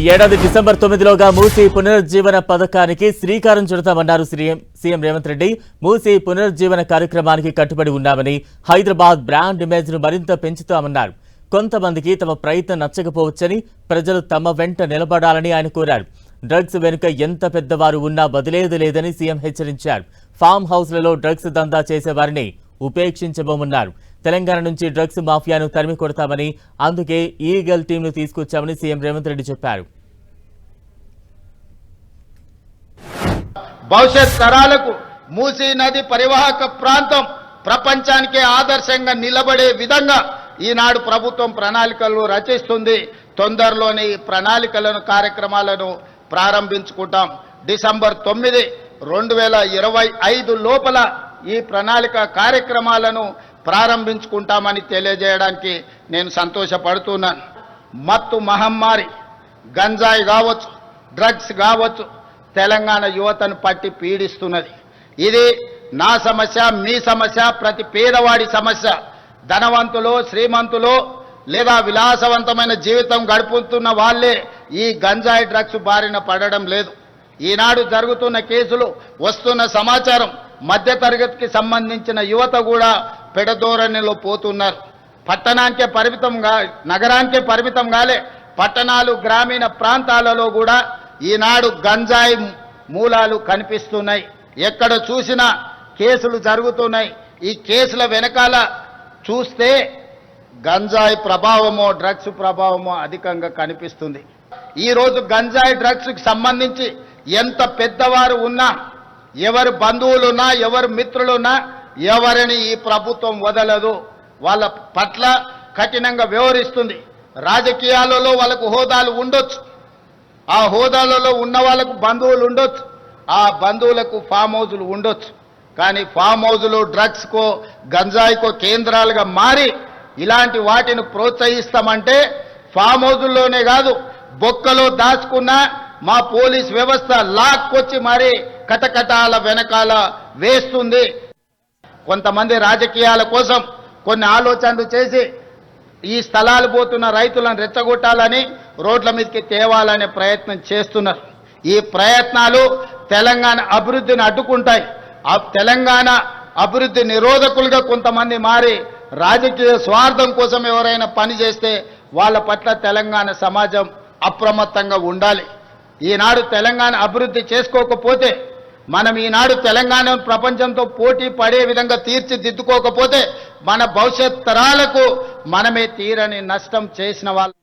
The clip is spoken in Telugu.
ఈ ఏడాది డిసెంబర్ తొమ్మిదిలోగా మూసీ పునరుజ్జీవన పథకానికి శ్రీకారం చుడతామన్నారు సీఎం రేవంత్ రెడ్డి. మూసీ పునరుజ్జీవన కార్యక్రమానికి కట్టుబడి ఉన్నామని హైదరాబాద్ బ్రాండ్ ఇమేజ్ను మరింత పెంచుతామన్నారు. కొంతమందికి తమ ప్రయత్నం నచ్చకపోవచ్చని ప్రజలు తమ వెంట నిలబడాలని ఆయన కోరారు. డ్రగ్స్ వెనుక ఎంత పెద్దవారు ఉన్నా వదిలేదు లేదని సీఎం హెచ్చరించారు. ఫామ్ హౌస్లలో డ్రగ్స్ దందా చేసేవారిని ఉపేక్షించబోమన్నారు. తెలంగాణ నుంచి డ్రగ్స్ మాఫియాను తరిమి కొడతామని అందుకే ఈగల్ టీంను తీసుకొచ్చామని సీఎం రేవంత్ రెడ్డి చెప్పారు. భవిష్యత్ తరాలకు మూసీ నది పరివాహక ప్రాంతం ప్రపంచానికే ఆదర్శంగా నిలబడే విధంగా ఈనాడు ప్రభుత్వం ప్రణాళికలు రచిస్తుంది. తొందరలోని ప్రణాళికలను కార్యక్రమాలను ప్రారంభించుకుంటాం. డిసెంబర్ తొమ్మిది రెండు వేల ఇరవై ఐదు లోపల ఈ ప్రణాళిక కార్యక్రమాలను ప్రారంభించుకుంటామని తెలియజేయడానికి నేను సంతోషపడుతున్నాను. మత్తు మహమ్మారి గంజాయి కావచ్చు డ్రగ్స్ కావచ్చు తెలంగాణ యువతను పట్టి పీడిస్తున్నది. ఇది నా సమస్య మీ సమస్య ప్రతి పేదవాడి సమస్య. ధనవంతులు శ్రీమంతులు లేదా విలాసవంతమైన జీవితం గడుపుతున్న వాళ్ళే ఈ గంజాయి డ్రగ్స్ బారిన పడడం లేదు. ఈనాడు జరుగుతున్న కేసులు వస్తున్న సమాచారం మధ్యతరగతికి సంబంధించిన యువత కూడా పెడధోరణిలో పోతున్నారు. పట్టణానికే పరిమితంగా నగరానికే పరిమితం కాలే పట్టణాలు గ్రామీణ ప్రాంతాలలో కూడా ఈనాడు గంజాయి మూలాలు కనిపిస్తున్నాయి. ఎక్కడ చూసినా కేసులు జరుగుతున్నాయి. ఈ కేసుల వెనకాల చూస్తే గంజాయి ప్రభావమో డ్రగ్స్ ప్రభావమో అధికంగా కనిపిస్తుంది. ఈరోజు గంజాయి డ్రగ్స్కి సంబంధించి ఎంత పెద్దవారు ఉన్నా ఎవరు బంధువులున్నా ఎవరు మిత్రులున్నా ఎవరిని ఈ ప్రభుత్వం వదలదు. వాళ్ళ పట్ల కఠినంగా వ్యవహరిస్తుంది. రాజకీయాలలో వాళ్ళకు హోదాలు ఉండొచ్చు. ఆ హోదాలలో ఉన్న వాళ్ళకు బంధువులు ఉండొచ్చు. ఆ బంధువులకు ఫామ్ హౌజులు ఉండొచ్చు. కానీ ఫామ్ హౌజులు డ్రగ్స్కో గంజాయికో కేంద్రాలుగా మారి ఇలాంటి వాటిని ప్రోత్సహిస్తామంటే ఫామ్ హౌజుల్లోనే కాదు బొక్కలో దాచుకున్న మా పోలీస్ వ్యవస్థ లాక్కొచ్చి మరి కటకటాల వెనకాల వేస్తుంది. కొంతమంది రాజకీయాల కోసం కొన్ని ఆలోచనలు చేసి ఈ స్థలాలు పోతున్న రైతులను రెచ్చగొట్టాలని రోడ్ల మీదకి తేవాలనే ప్రయత్నం చేస్తున్నారు. ఈ ప్రయత్నాలు తెలంగాణ అభివృద్ధిని అడ్డుకుంటాయి. ఆ తెలంగాణ అభివృద్ధి నిరోధకులుగా కొంతమంది మారి రాజకీయ స్వార్థం కోసం ఎవరైనా పని చేస్తే వాళ్ళ పట్ల తెలంగాణ సమాజం అప్రమత్తంగా ఉండాలి. ఈనాడు తెలంగాణ అభివృద్ధి చేసుకోకపోతే మనం ఈనాడు తెలంగాణ ప్రపంచంతో పోటీ పడే విధంగా తీర్చిదిద్దుకోకపోతే మన భవిష్యత్ తరాలకు మనమే తీరని నష్టం చేసిన వాళ్ళు.